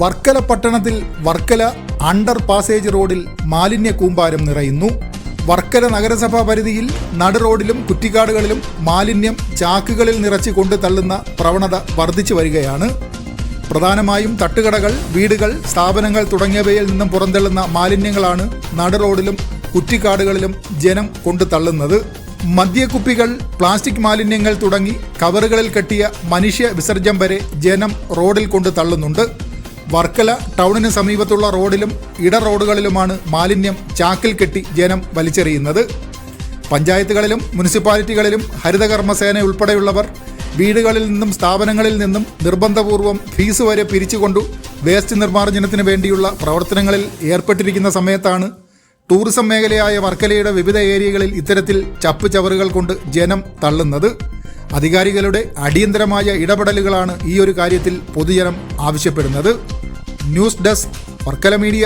വർക്കല പട്ടണത്തിൽ Varkala under passage റോഡിൽ മാലിന്യ കൂമ്പാരം നിറയുന്നു. വർക്കല നഗരസഭാ പരിധിയിൽ നടു റോഡിലും കുറ്റിക്കാടുകളിലും മാലിന്യം ചാക്കുകളിൽ നിറച്ച് കൊണ്ടു തള്ളുന്ന പ്രവണത വർദ്ധിച്ചു വരികയാണ്. പ്രധാനമായും തട്ടുകടകൾ വീടുകൾ സ്ഥാപനങ്ങൾ തുടങ്ങിയവയിൽ നിന്നും പുറന്തള്ളുന്ന മാലിന്യങ്ങളാണ് നടു റോഡിലും കുറ്റിക്കാടുകളിലും ജനം കൊണ്ടു തള്ളുന്നത്. മദ്യക്കുപ്പികൾ പ്ലാസ്റ്റിക് മാലിന്യങ്ങൾ തുടങ്ങി കവറുകളിൽ കെട്ടിയ മനുഷ്യ വിസർജ്യം വരെ ജനം റോഡിൽ കൊണ്ടു തള്ളുന്നുണ്ട്. വർക്കല ടൗണിന് സമീപത്തുള്ള റോഡിലും ഇട റോഡുകളിലുമാണ് മാലിന്യം ചാക്കിൽ കെട്ടി ജനം വലിച്ചെറിയുന്നത്. പഞ്ചായത്തുകളിലും മുനിസിപ്പാലിറ്റികളിലും ഹരിതകർമ്മസേന ഉൾപ്പെടെയുള്ളവർ വീടുകളിൽ നിന്നും സ്ഥാപനങ്ങളിൽ നിന്നും നിർബന്ധപൂർവം ഫീസ് വരെ പിരിച്ചുകൊണ്ടു വേസ്റ്റ് നിർമ്മാർജനത്തിന് വേണ്ടിയുള്ള പ്രവർത്തനങ്ങളിൽ ഏർപ്പെട്ടിരിക്കുന്ന സമയത്താണ് ടൂറിസം മേഖലയായ വർക്കലയുടെ വിവിധ ഏരിയകളിൽ ഇത്തരത്തിൽ ചപ്പ് ചവറുകൾ കൊണ്ട് ജനം തള്ളുന്നത്. അധികാരികളുടെ അടിയന്തരമായ ഇടപെടലുകളാണ് ഈ ഒരു കാര്യത്തിൽ പൊതുജനം ആവശ്യപ്പെടുന്നത്. News desk Varkala media.